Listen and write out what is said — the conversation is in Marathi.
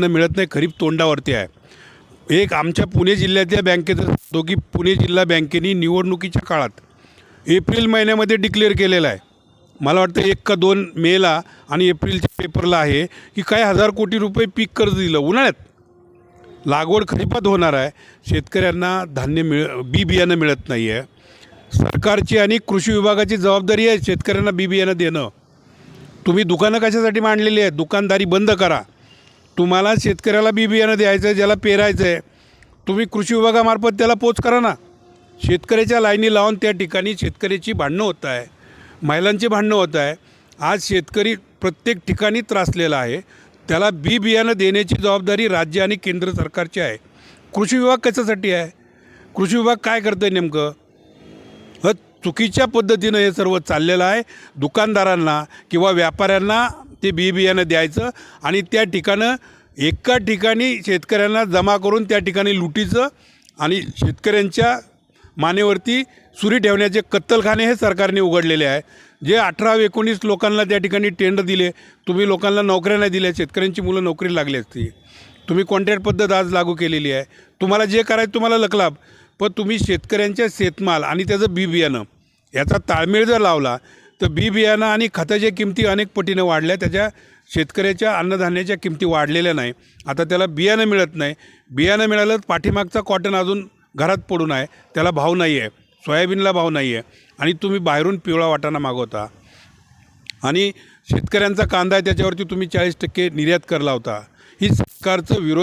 बियाणं मिळत नाही खरीप तोंडावरती आहे. एक आमच्या पुणे जिल्ह्यातल्या बँकेचं सांगतो की पुणे जिल्हा बँकेने निवडणुकीच्या काळात एप्रिल महिन्यामध्ये डिक्लेअर केलेला आहे. मला वाटतं एक का दोन मेला आणि एप्रिलच्या पेपरला आहे की काही हजार कोटी रुपये पीक कर्ज दिलं. उन्हाळ्यात लागवड खरीपात होणार आहे. शेतकऱ्यांना धान्य मिळ बी बियाणं मिळत नाही आहे सरकारची आणि कृषी विभागाची जबाबदारी आहे शेतकऱ्यांना बी बियाणं देणं. तुम्ही दुकानं कशासाठी मांडलेली आहेत? दुकानदारी बंद करा. तुम्हाला शेतकऱ्याला बी बियाणं द्यायचं आहे ज्याला पेरायचं आहे तुम्ही कृषी विभागामार्फत त्याला पोच करा ना. शेतकऱ्याच्या लाईनी लावून त्या ठिकाणी शेतकऱ्याची भांडणं होत आहे महिलांची भांडणं होत आहे. आज शेतकरी प्रत्येक ठिकाणी त्रासलेला आहे. त्याला बी बियाणं देण्याची जबाबदारी राज्य आणि केंद्र सरकारची आहे. कृषी विभाग कशासाठी आहे? कृषी विभाग काय करतं आहे नेमकं? ह चुकीच्या पद्धतीनं हे सर्व चाललेलं आहे. दुकानदारांना किंवा व्यापाऱ्यांना ते बी बियाणं द्यायचं आणि त्या ठिकाणं एका ठिकाणी शेतकऱ्यांना जमा करून त्या ठिकाणी लुटीचं आणि शेतकऱ्यांच्या मानेवरती सुरी ठेवण्याचे कत्तलखाने हे सरकारने उघडलेले आहे. जे अठरा एकोणीस लोकांना त्या ठिकाणी टेंडर दिले तुम्ही लोकांना नोकऱ्या नाही दिल्या शेतकऱ्यांची मुलं नोकरी लागली असती. तुम्ही कॉन्ट्रॅक्ट पद्धत आज लागू केलेली आहे. तुम्हाला जे करायचं तुम्हाला लकलाभ पण तुम्ही शेतकऱ्यांच्या शेतमाल आणि त्याचं बी बियाणं याचा ताळमेळ जर लावला तर बी बियाणं आणि खताच्या किमती अनेक पटीनं वाढल्या त्याच्या शेतकऱ्याच्या अन्नधान्याच्या किमती वाढलेल्या नाही. आता त्याला बियाणं मिळत नाही. बियाणं मिळालं पाठीमागचा कॉटन अजून घरात पडून आहे. त्याला भाव नाही आहे. सोयाबीनला भाव नाही आहे. आणि तुम्ही बाहेरून पिवळा वाटाणा मागवता. आणि शेतकऱ्यांचा कांदा आहे त्याच्यावरती तुम्ही चाळीस टक्के निर्यात करला होता. ही सरकारचं विरोध